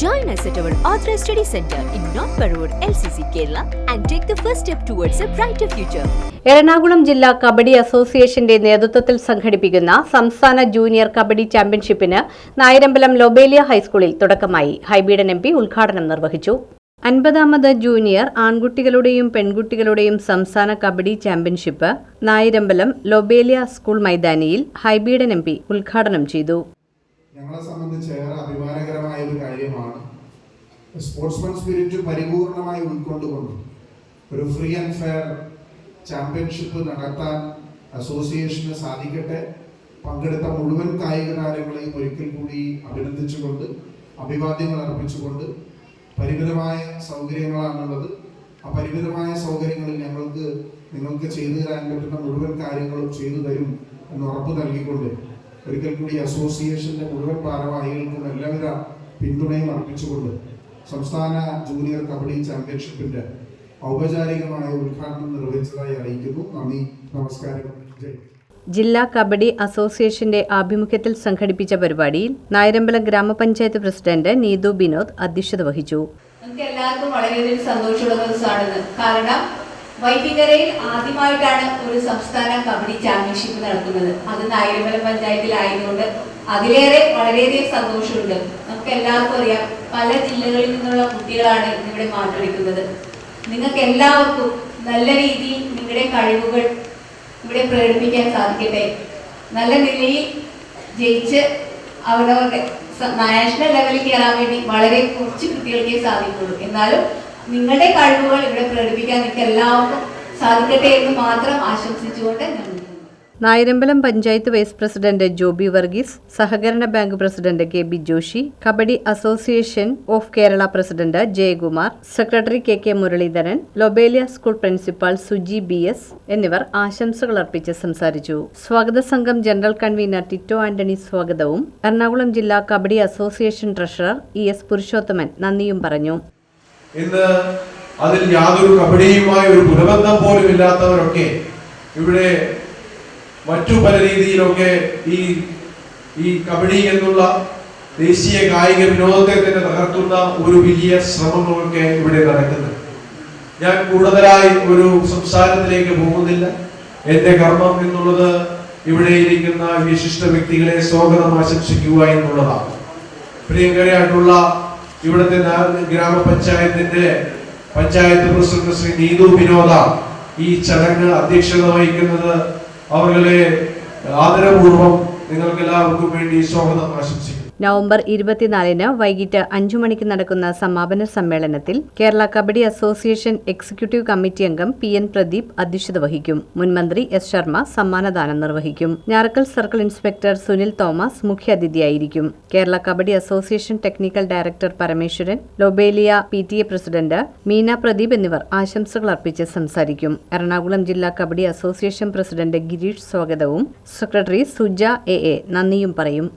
Join us at our Authorized Study Center in North Parur, LCC, Kerala, and take the first step towards a brighter future. Ernakulam ജില്ലാ കബഡി അസോസിയേഷന്റെ നേതൃത്വത്തിൽ സംഘടിപ്പിക്കുന്ന സംസ്ഥാന junior kabaddi ചാമ്പ്യൻഷിപ്പിന് Nayarambalam Lobelia ഹൈസ്കൂളിൽ തുടക്കമായി. ഹൈബീഡൻ എം പി ഉദ്ഘാടനം നിർവഹിച്ചു. അൻപതാമത് ജൂനിയർ ആൺകുട്ടികളുടെയും പെൺകുട്ടികളുടെയും സംസ്ഥാന kabaddi championship Nayarambalam Lobelia school മൈതാനിയിൽ ഹൈബീഡൻ എം ഉദ്ഘാടനം ചെയ്തു. ഞങ്ങളെ സംബന്ധിച്ച് ഏറെ അഭിമാനകരമായ ഒരു കാര്യമാണ്. സ്പോർട്സ്മാൻ സ്പിരിറ്റ് പരിപൂർണമായി ഉൾക്കൊണ്ടുകൊണ്ട് ഒരു ഫ്രീ ആൻഡ് ഫെയർ ചാമ്പ്യൻഷിപ്പ് നടത്താൻ അസോസിയേഷന് സാധിക്കട്ടെ. പങ്കെടുത്ത മുഴുവൻ കായിക താരങ്ങളെയും ഒരിക്കൽ കൂടി അഭിനന്ദിച്ചുകൊണ്ട് അഭിവാദ്യങ്ങൾ അർപ്പിച്ചുകൊണ്ട് പരിമിതമായ സൗകര്യങ്ങളാണുള്ളത്. ആ പരിമിതമായ സൗകര്യങ്ങളിൽ ഞങ്ങൾക്ക് നിങ്ങൾക്ക് ചെയ്തു തരാൻ പറ്റുന്ന മുഴുവൻ കാര്യങ്ങളും ചെയ്തു തരും എന്ന് ഉറപ്പ് നൽകിക്കൊണ്ട് ഒരിക്കൽ കൂടി അസോസിയേഷന്റെ മുഴുവൻ ഭാരവാഹികൾക്കും എല്ലാവിധ പിന്തുണയും അർപ്പിച്ചുകൊണ്ട് സംസ്ഥാന ജൂനിയർ കബഡി ചാമ്പ്യൻഷിപ്പിന്റെ ഔപചാരികമായ ഉദ്ഘാടനം നിർവഹിച്ചതായി അറിയിക്കുന്നു. നന്ദി നമസ്കാരം. ജയ്. ജില്ലാ കബഡി അസോസിയേഷന്റെ ആഭിമുഖ്യത്തിൽ സംഘടിപ്പിച്ച പരിപാടിയിൽ നായരമ്പലം ഗ്രാമപഞ്ചായത്ത് പ്രസിഡന്റ് നീതു ബിനോദ് അധ്യക്ഷത വഹിച്ചു. നമുക്ക് എല്ലാവർക്കും വളരെയധികം സന്തോഷമുള്ള ദിവസമാണിത്. കാരണം വൈപ്പിക്കരയിൽ ആദ്യമായിട്ടാണ് ഒരു സംസ്ഥാന കബഡി ചാമ്പ്യൻഷിപ്പ് നടക്കുന്നത് അത് നായരമ്പലം പഞ്ചായത്തിലായതുകൊണ്ട് അതിലേറെ വളരെയധികം സന്തോഷമുണ്ട്. നമുക്ക് എല്ലാവർക്കും അറിയാം പല ജില്ലകളിൽ നിന്നുള്ള കുട്ടികളാണ് ഇവിടെ മാറ്റൊരുക്കുന്നത്. നിങ്ങൾക്ക് എല്ലാവർക്കും നല്ല രീതിയിൽ നിങ്ങളുടെ കഴിവുകൾ ഇവിടെ പ്രകടിപ്പിക്കാൻ സാധിക്കട്ടെ. നല്ല നിലയിൽ ജയിച്ച് അവരവരുടെ നാഷണൽ ലെവലിൽ കയറാൻ വേണ്ടി വളരെ കുറച്ച് കുട്ടികൾക്കേ സാധിക്കുള്ളൂ. എന്നാലും നിങ്ങളുടെ കഴിവുകൾ ഇവിടെ എനിക്ക് എല്ലാവർക്കും സാധിക്കട്ടെ എന്ന് മാത്രം ആശംസിച്ചുകൊണ്ട് ഞാൻ. നായരമ്പലം പഞ്ചായത്ത് വൈസ് പ്രസിഡന്റ് ജോബി വർഗീസ് സഹകരണ bank president K B Joshi kabaddi association of Kerala president Jayakumar secretary K K Muraleedharan Lobelia school principal Suji B S എന്നിവർ ആശംസകൾ അർപ്പിച്ച് സംസാരിച്ചു സ്വാഗത സംഘം ജനറൽ കൺവീനർ ടിറ്റോ ആന്റണി സ്വാഗതവും എറണാകുളം ജില്ലാ kabaddi association treasurer E S Purushothaman നന്ദിയും പറഞ്ഞു ഇന്ന് അതിൽ യാതൊരു കബഡിയുമായി ഒരു പുനബന്ധം പോലും ഇല്ലാത്തവരൊക്കെ ഇവിടെ മറ്റു പല രീതിയിലൊക്കെ ഈ ഈ കബഡി എന്നുള്ള ദേശീയ കായിക വിനോദത്തെ തന്നെ തകർത്തുന്ന ഒരു വലിയ ശ്രമങ്ങളൊക്കെ ഇവിടെ നടക്കുന്നത് ഞാൻ കൂടുതലായി ഒരു സംസാരത്തിലേക്ക് പോകുന്നില്ല. എന്റെ കർമ്മം എന്നുള്ളത് ഇവിടെ ഇരിക്കുന്ന വിശിഷ്ട വ്യക്തികളെ സ്വാഗതം ആശംസിക്കുക എന്നുള്ളതാണ്. പ്രിയങ്കരയായിട്ടുള്ള ഇവിടുത്തെ ഗ്രാമപഞ്ചായത്തിന്റെ പഞ്ചായത്ത് പ്രസിഡന്റ് ശ്രീ നീതു വിനോദ ഈ ചടങ്ങ് അധ്യക്ഷത വഹിക്കുന്നത് അവരുടെ ആദരപൂർവം നിങ്ങൾക്ക് എല്ലാവർക്കും വേണ്ടി സ്വാഗതം ആശംസിക്കുന്നു. നവംബർ ഇരുപത്തിനാലിന് വൈകിട്ട് അഞ്ചു മണിക്ക് നടക്കുന്ന സമാപന സമ്മേളനത്തിൽ Kerala kabaddi association executive committee അംഗം പി എൻ പ്രദീപ് അധ്യക്ഷത വഹിക്കും. മുൻമന്ത്രി എസ് ശർമ്മ സമ്മാനദാനം നിർവഹിക്കും. Njarakkal circle inspector Sunil Thomas മുഖ്യാതിഥിയായിരിക്കും. Kerala kabaddi association technical director Parameswaran Lobelia P T A president Meena Pradeep എന്നിവർ ആശംസകൾ അർപ്പിച്ച് സംസാരിക്കും. എറണാകുളം ജില്ലാ കബഡി അസോസിയേഷൻ പ്രസിഡന്റ് ഗിരീഷ് സ്വാഗതവും സെക്രട്ടറി സുജ എ എ നന്ദിയും പറയും.